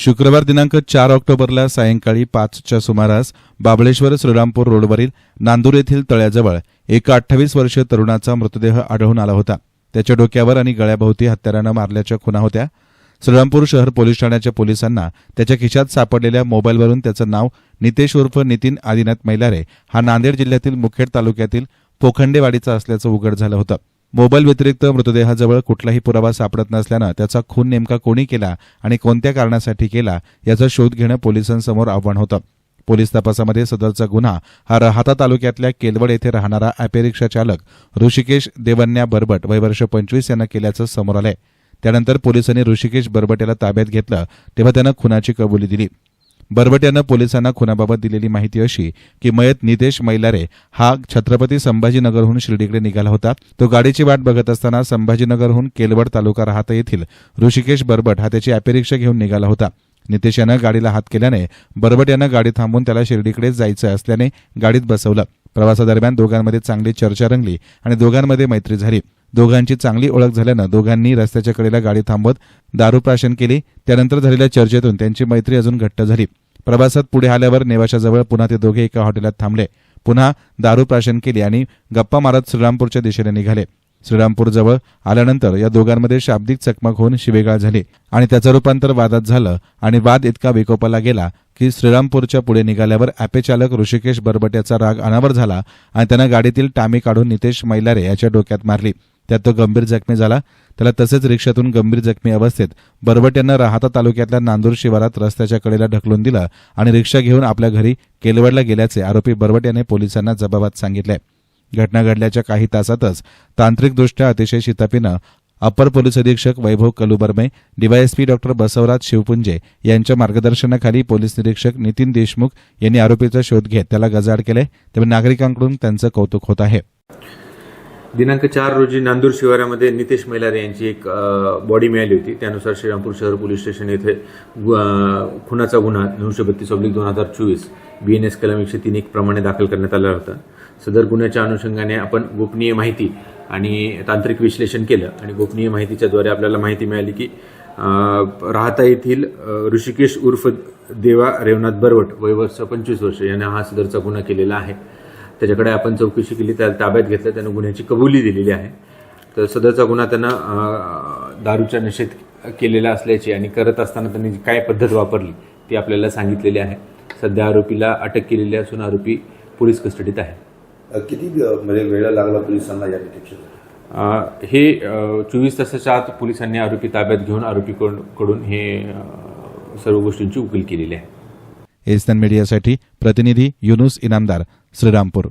शुक्रवार दिनांक चार ऑक्टोबरला सायंकाळी पाचच्या सुमारास बाबळेश्वर श्रीरामपूर रोडवरील नांदूर येथील तळ्याजवळ एका अठ्ठावीस वर्षीय तरुणाचा मृतदेह आढळून आला होता. त्याच्या डोक्यावर आणि गळ्याभोवती हत्यारानं मारल्याच्या खुना होत्या. श्रीरामपूर शहर पोलीस ठाण्याच्या पोलिसांना त्याच्या खिशात सापडलेल्या मोबाईलवरून त्याचं नाव नितेश उर्फ नितीन आदिनाथ मैलारे हा नांदेड जिल्ह्यातील मुखेड तालुक्यातील पोखंडेवाडीचा असल्याचं उघड झालं होतं. मोबाईल व्यतिरिक्त मृतदेहाजवळ कुठलाही पुरावा सापडत नसल्यानं त्याचा खून नेमका कोणी केला आणि कोणत्या कारणासाठी केला याचा शोध घेणं पोलिसांसमोर आव्हान होतं. पोलीस तपासामध्ये सदरचा गुन्हा हा राहाता तालुक्यातल्या केलवड येथे राहणारा ॲपे रिक्षा चालक ऋषिकेश देवन्या बरबट वय वर्ष पंचवीस यानं केल्याचं समोर आलंय. त्यानंतर पोलिसांनी ऋषिकेश बरबट याला ताब्यात घेतलं तेव्हा त्यानं खुनाची कबुली दिली. बरबट यानं पोलिसांना खुनाबाबत दिलेली माहिती अशी की मयत नितेश मैलारे हा छत्रपती संभाजीनगरहून शिर्डीकडे निघाला होता. तो गाडीची वाट बघत असताना संभाजीनगरहून केलवड तालुका राहता येथील ऋषिकेश बरबट हा त्याची अपेरिक्षा घेऊन निघाला होता. नितेश यानं गाडीला हात केल्याने बरबट यानं गाडी थांबून त्याला शिर्डीकडे जायचं असल्याने गाडीत बसवलं. प्रवासादरम्यान दोघांमध्ये चांगली चर्चा रंगली आणि दोघांमध्ये मैत्री झाली. दोघांची चांगली ओळख झाल्यानं दोघांनी रस्त्याच्या कडेला गाडी थांबवत दारू प्राशन केली. त्यानंतर झालेल्या चर्चेतून त्यांची मैत्री अजून घट्ट झाली. प्रवासात पुढे आल्यावर नेवाशाजवळ पुन्हा ते दोघे एका हॉटेलात थांबले. पुन्हा दारू प्राशन केली आणि गप्पा मारत श्रीरामपूरच्या दिशेने निघाले. श्रीरामपूर जवळ आल्यानंतर या दोघांमध्ये शाब्दिक चकमक होऊन शिवेगाळ झाली आणि त्याचं रूपांतर वादात झालं आणि वाद इतका विकोपाला गेला की श्रीरामपूरच्या पुढे निघाल्यावर ॲपेचालक ऋषिकेश बरबट याचा राग अनावर झाला आणि त्यानं गाडीतील टामी काढून नितेश मैलारे याच्या डोक्यात मारली. त्यात तो गंभीर जखमी झाला. त्याला तसेच रिक्षातून गंभीर जखमी अवस्थेत बरबट यांना राहता तालुक्यातल्या नांदूर शिवारात रस्त्याच्या कडेला ढकलून दिलं आणि रिक्षा घेऊन आपल्या घरी केलवडला गेल्याचे आरोपी बरबट याने पोलिसांना जबाबात सांगितले. घटना घडल्याच्या काही तासातच तांत्रिकदृष्ट्या अतिशय शितापीनं अपर पोलीस अधीक्षक वैभव कलुबर्मे डीवायएसपी डॉक्टर बसवराज शिवपुंजे यांच्या मार्गदर्शनाखाली पोलीस निरीक्षक नितीन देशमुख यांनी आरोपीचा शोध घेत त्याला गजाड केले. तेव्हा नागरिकांकडून त्यांचं कौतुक होत आहे. दिनांक चार रोजी नांदूर शिवारामध्ये नितेश मैलारे यांची एक बॉडी मिळाली होती. त्यानुसार श्रीरामपूर शहर पोलीस स्टेशन येथे गु- खुनाचा गुन्हा नऊशे बत्तीस ऑब्लिक दोन हजार चोवीस बी एन एस कलम एकशे तीन एक प्रमाणे दाखल करण्यात आला होता. सदर गुन्ह्याच्या अनुषंगाने आपण गोपनीय माहिती आणि तांत्रिक विश्लेषण केलं आणि गोपनीय माहितीच्याद्वारे आपल्याला माहिती मिळाली की राहता येथील ऋषिकेश उर्फ देवा रेवनाथ बरवट वय वर्ष पंचवीस वर्ष यांना हा सदरचा गुन्हा केलेला आहे. त्याच्याकडे आपण चौकशी केली त्याला ताब्यात घेतलं त्यानं गुन्ह्याची कबुली दिलेली आहे. तर सदरचा गुन्हा त्यांना दारूच्या नशेत केलेला असल्याची आणि करत असताना त्यांनी काय पद्धत वापरली ती आपल्याला सांगितलेली आहे. सध्या आरोपीला अटक केलेली असून आरोपी पोलीस कस्टडीत आहे. किती म्हणजे वेळ लागला पोलिसांना या डिटेक्शन हे चोवीस तासाच्या आत पोलिसांनी आरोपी ताब्यात घेऊन आरोपीकडून कडून हे सर्व गोष्टींची उकल केलेली आहे. एस्टन मीडियासाठी प्रतिनिधी युनुस इनामदार श्रीरामपूर.